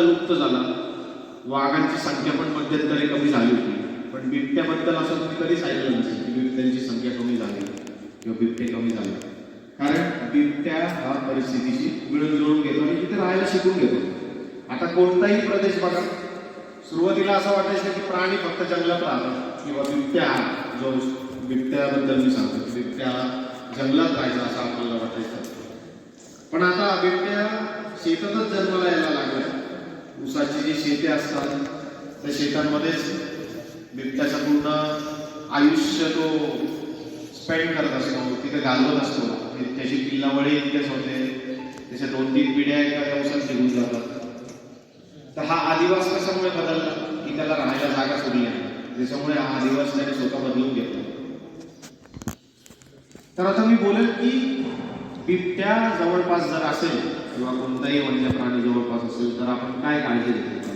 लुप्त झाला. वाघांची संख्या पण मध्यंतरी कमी झाली होती. पण बिबट्याबद्दल असं तुम्ही कधीच ऐकलं नसेल की बिबट्यांची संख्या कमी झाली किंवा बिबटे कमी झाले. कारण बिबट्या हा परिस्थितीशी मिळून जुळून घेतो आणि तिथे राहायला शिकून घेतो. आता कोणताही प्रदेश बघा. सुरुवातीला असं वाटायचं की प्राणी फक्त जंगलात राहतात किंवा बिबट्या जो बिबट्याबद्दल मी सांगतो की बिबट्या जंगलात राहायचा असं आपल्याला वाटायचं. पण आता बिबट्या शेतातच जन्माला शेते असतात त्या शेतांमध्येच बिबट्याचं पूर्ण आयुष्य तो स्पेंड करत असतो तिथे घालवत असतो. त्याची पिल्लावळी इतकेच होते. त्याच्या दोन तीन पिढ्या एका दिवसात निघून जातात. तर हा आदिवास कशामुळे बदलला? की त्याला राहायला जागा सोडली आहे. त्याच्यामुळे हा आदिवास त्याने स्वतः बदलून घेतला. तर आता मी बोलेल की बिबट्या जवळपास जर असेल किंवा कोणताही वन्य प्राणी जवळपास असेल तर आपण काय काळजी घेतली पाहिजे?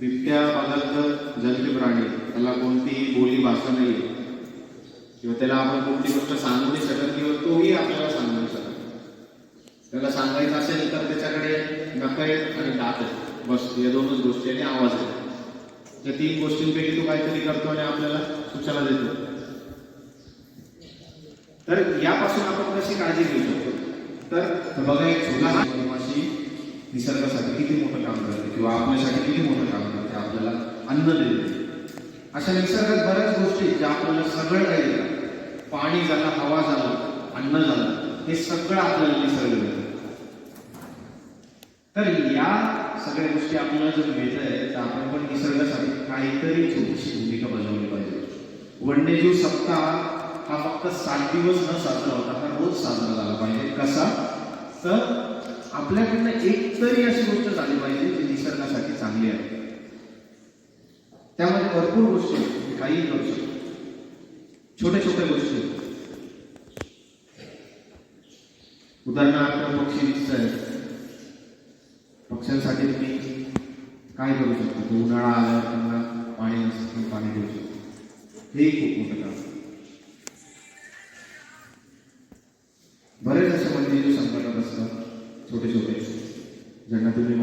बिबट्या बघाल जंगली प्राणी त्याला कोणतीही बोली भाषा नाही आहे. किंवा त्याला आपण कोणती गोष्ट सांगू नाही शकत किंवा तोही आपल्याला सांगू नाही शकत. त्याला सांगायचं असेल तर त्याच्याकडे नख आणि दात आहेत बस या दोनच गोष्टी आणि आवाज आहे. त्या तीन गोष्टींपैकी तो काहीतरी करतो आणि आपल्याला सूचना देतो. तर यापासून आपण कशी काळजी घेऊ शकतो? तर बघा एक छोटा निसर्गासाठी किती मोठं काम करते किंवा आपल्यासाठी किती मोठं काम करते आपल्याला अन्न देते. अशा निसर्गात बऱ्याच गोष्टी ज्या आपल्याला सगळं काही देतात. पाणी झालं हवा झालं अन्न झालं हे सगळं आपल्याला निसर्ग देतं. तर या सगळ्या गोष्टी आपल्याला जर मिळत आहे तर आपण पण निसर्गासाठी काहीतरी छोटीशी भूमिका बजावली पाहिजे. वन्यजीव सप्ताह हा फक्त सात दिवस न साजरा होता हा रोज साजरा झाला पाहिजे. कसा? तर आपल्याकडनं एक तरी अशी गोष्ट झाली पाहिजे जी निसर्गासाठी चांगली आहे. त्यामध्ये भरपूर गोष्टी आहेत तुम्ही करू शकतो. छोट्या छोट्या गोष्टी. आहेत. उदाहरणार्थ पक्षी दिसत पक्ष्यांसाठी तुम्ही काय करू शकतो? तो उन्हाळा आल्यावर त्यांना पाणी पाणी देऊ शकतो. हे खूप मोठं काम असतात छोटे छोटे ज्यांना तुम्ही